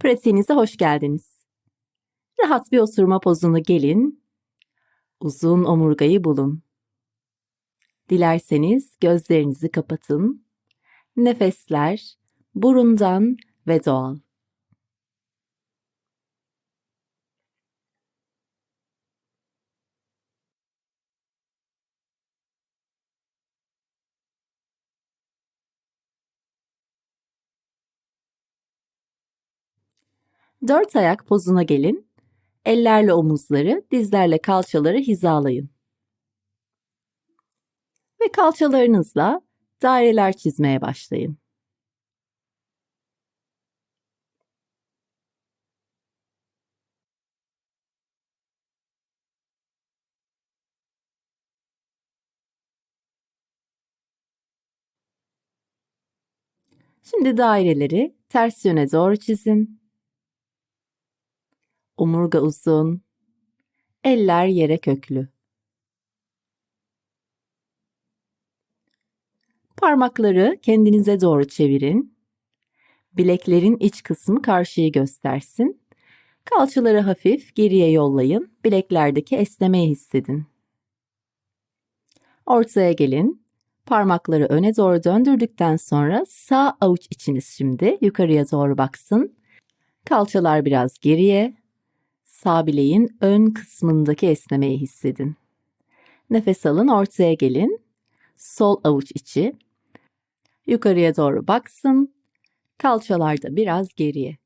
pratiğinize hoş geldiniz. Rahat bir oturma pozunu gelin. Uzun omurgayı bulun. Dilerseniz gözlerinizi kapatın. Nefesler burundan ve doğal. Dört ayak pozuna gelin. Ellerle omuzları, dizlerle kalçaları hizalayın. Ve kalçalarınızla daireler çizmeye başlayın. Şimdi daireleri ters yöne doğru çizin. Omurga uzun. Eller yere köklü. Parmakları kendinize doğru çevirin. Bileklerin iç kısmı karşıyı göstersin. Kalçaları hafif geriye yollayın. Bileklerdeki esnemeyi hissedin. Ortaya gelin. Parmakları öne doğru döndürdükten sonra sağ avuç içiniz şimdi yukarıya doğru baksın. Kalçalar biraz geriye. Sağ bileğin ön kısmındaki esnemeyi hissedin. Nefes alın, ortaya gelin. Sol avuç içi yukarıya doğru baksın. Kalçalar da biraz geriye.